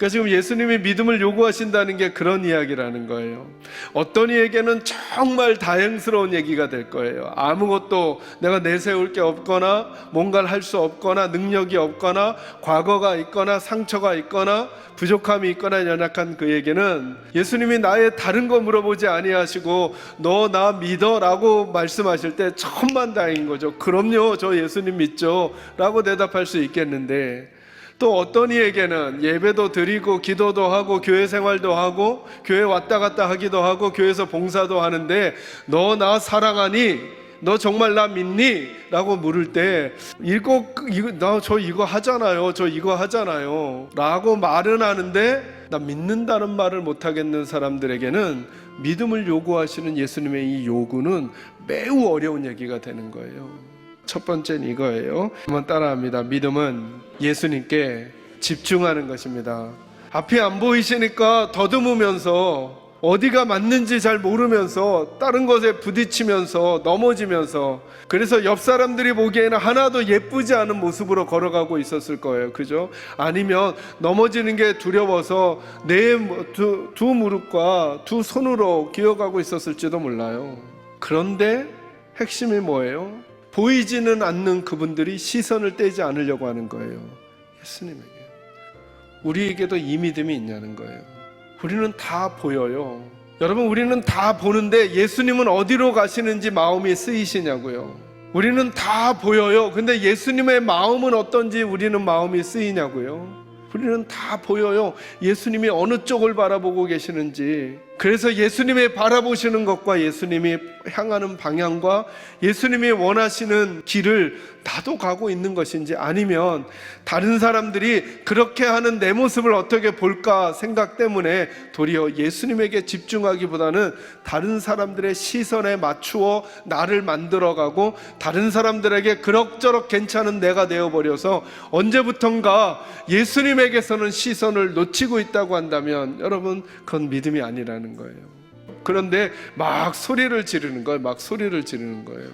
그러니까 지금 예수님이 믿음을 요구하신다는 게 그런 이야기라는 거예요. 어떤 이에게는 정말 다행스러운 얘기가 될 거예요. 아무것도 내가 내세울 게 없거나 뭔가를 할 수 없거나 능력이 없거나 과거가 있거나 상처가 있거나 부족함이 있거나 연약한 그에게는 예수님이 나의 다른 거 물어보지 아니하시고 너 나 믿어라고 말씀하실 때 천만 다행인 거죠. 그럼요. 저 예수님 믿죠 라고 대답할 수 있겠는데 또 어떤 이에게는 예배도 드리고 기도도 하고 교회 생활도 하고 교회 왔다 갔다 하기도 하고 교회에서 봉사도 하는데 너 나 사랑하니 너 정말 나 믿니? 라고 물을 때 이거 이거 나 저 이거 하잖아요. 저 이거 하잖아요. 라고 말은 하는데 나 믿는다는 말을 못 하겠는 사람들에게는 믿음을 요구하시는 예수님의 이 요구는 매우 어려운 얘기가 되는 거예요. 첫 번째는 이거예요. 한번 따라합니다. 믿음은 예수님께 집중하는 것입니다. 앞이 안 보이시니까 더듬으면서 어디가 맞는지 잘 모르면서 다른 것에 부딪히면서 넘어지면서 그래서 옆 사람들이 보기에는 하나도 예쁘지 않은 모습으로 걸어가고 있었을 거예요. 그죠? 아니면 넘어지는 게 두려워서 내두 무릎과 두 손으로 기어가고 있었을지도 몰라요. 그런데 핵심이 뭐예요? 보이지는 않는 그분들이 시선을 떼지 않으려고 하는 거예요. 예수님에게. 우리에게도 이 믿음이 있냐는 거예요. 우리는 다 보여요. 여러분, 우리는 다 보는데 예수님은 어디로 가시는지 마음이 쓰이시냐고요. 우리는 다 보여요. 근데 예수님의 마음은 어떤지 우리는 마음이 쓰이냐고요. 우리는 다 보여요. 예수님이 어느 쪽을 바라보고 계시는지. 그래서 예수님이 바라보시는 것과 예수님이 향하는 방향과 예수님이 원하시는 길을 나도 가고 있는 것인지 아니면 다른 사람들이 그렇게 하는 내 모습을 어떻게 볼까 생각 때문에 도리어 예수님에게 집중하기보다는 다른 사람들의 시선에 맞추어 나를 만들어가고 다른 사람들에게 그럭저럭 괜찮은 내가 되어버려서 언제부턴가 예수님에게서는 시선을 놓치고 있다고 한다면 여러분 그건 믿음이 아니라는 거예요. 그런데 막 소리를 지르는 거예요. 막 소리를 지르는 거예요.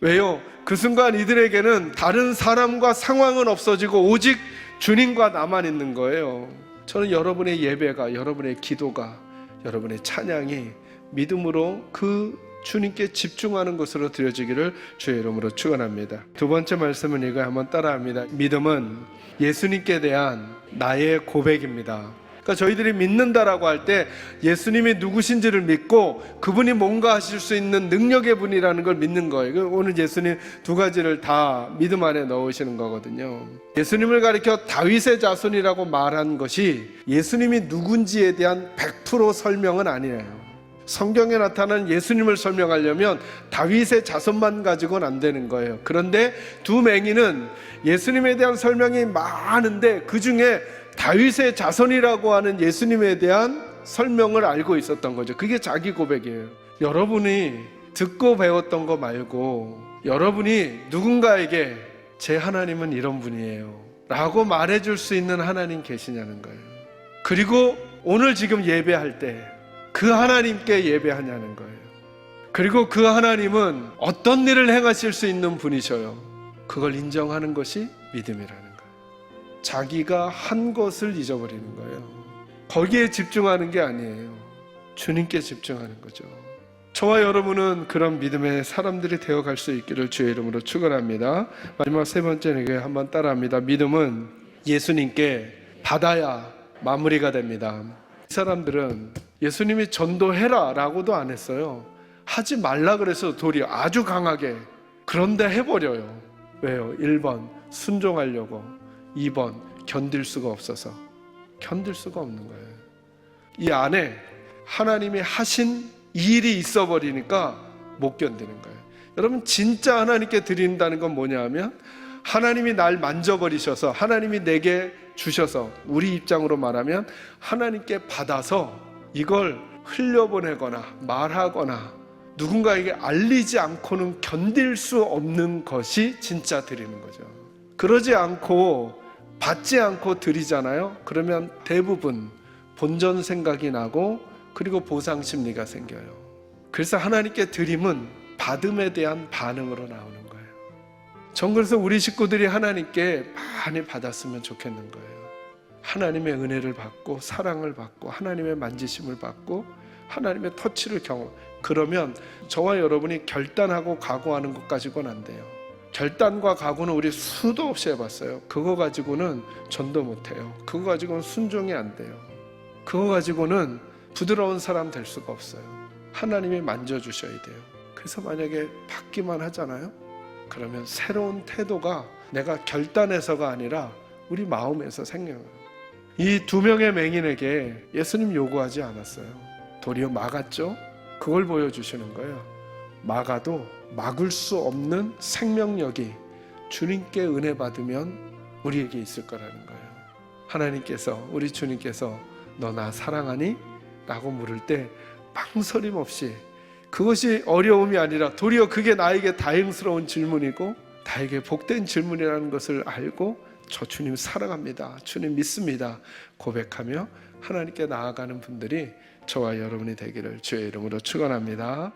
왜요? 그 순간 이들에게는 다른 사람과 상황은 없어지고 오직 주님과 나만 있는 거예요. 저는 여러분의 예배가, 여러분의 기도가, 여러분의 찬양이 믿음으로 그 주님께 집중하는 것으로 드려지기를 주의 이름으로 축원합니다. 두 번째 말씀은 이거 한번 따라합니다. 믿음은 예수님께 대한 나의 고백입니다. 그러니까 저희들이 믿는다라고 할 때 예수님이 누구신지를 믿고 그분이 뭔가 하실 수 있는 능력의 분이라는 걸 믿는 거예요. 그 오늘 예수님 두 가지를 다 믿음 안에 넣으시는 거거든요. 예수님을 가리켜 다윗의 자손이라고 말한 것이 예수님이 누군지에 대한 100% 설명은 아니에요. 성경에 나타난 예수님을 설명하려면 다윗의 자손만 가지고는 안 되는 거예요. 그런데 두 맹인은 예수님에 대한 설명이 많은데 그 중에 다윗의 자손이라고 하는 예수님에 대한 설명을 알고 있었던 거죠. 그게 자기 고백이에요. 여러분이 듣고 배웠던 거 말고 여러분이 누군가에게 제 하나님은 이런 분이에요. 라고 말해줄 수 있는 하나님 계시냐는 거예요. 그리고 오늘 지금 예배할 때 그 하나님께 예배하냐는 거예요. 그리고 그 하나님은 어떤 일을 행하실 수 있는 분이셔요. 그걸 인정하는 것이 믿음이라는 거예요. 자기가 한 것을 잊어버리는 거예요. 거기에 집중하는 게 아니에요. 주님께 집중하는 거죠. 저와 여러분은 그런 믿음의 사람들이 되어 갈 수 있기를 주의 이름으로 축원합니다. 마지막 세 번째는 한번 따라합니다. 믿음은 예수님께 받아야 마무리가 됩니다. 이 사람들은 예수님이 전도해라 라고도 안 했어요. 하지 말라 그래서 도리어 아주 강하게 그런데 해버려요. 왜요? 1번 순종하려고 2번 견딜 수가 없어서 견딜 수가 없는 거예요. 이 안에 하나님이 하신 일이 있어 버리니까 못 견디는 거예요. 여러분 진짜 하나님께 드린다는 건 뭐냐 하면 하나님이 날 만져버리셔서 하나님이 내게 주셔서 우리 입장으로 말하면 하나님께 받아서 이걸 흘려보내거나 말하거나 누군가에게 알리지 않고는 견딜 수 없는 것이 진짜 드리는 거죠. 그러지 않고 받지 않고 드리잖아요. 그러면 대부분 본전 생각이 나고 그리고 보상 심리가 생겨요. 그래서 하나님께 드림은 받음에 대한 반응으로 나오는 거예요. 전 그래서 우리 식구들이 하나님께 많이 받았으면 좋겠는 거예요. 하나님의 은혜를 받고 사랑을 받고 하나님의 만지심을 받고 하나님의 터치를 경험. 그러면 저와 여러분이 결단하고 각오하는 것 가지고는 안 돼요. 결단과 각오는 우리 수도 없이 해봤어요. 그거 가지고는 전도 못해요. 그거 가지고는 순종이 안 돼요. 그거 가지고는 부드러운 사람 될 수가 없어요. 하나님이 만져주셔야 돼요. 그래서 만약에 받기만 하잖아요. 그러면 새로운 태도가 내가 결단해서가 아니라 우리 마음에서 생겨요. 이 두 명의 맹인에게 예수님 요구하지 않았어요. 도리어 막았죠. 그걸 보여주시는 거예요. 막아도 막을 수 없는 생명력이 주님께 은혜 받으면 우리에게 있을 거라는 거예요. 하나님께서 우리 주님께서 너 나 사랑하니? 라고 물을 때 망설임 없이 그것이 어려움이 아니라 도리어 그게 나에게 다행스러운 질문이고 나에게 복된 질문이라는 것을 알고 저 주님 사랑합니다. 주님 믿습니다. 고백하며 하나님께 나아가는 분들이 저와 여러분이 되기를 주의 이름으로 축원합니다.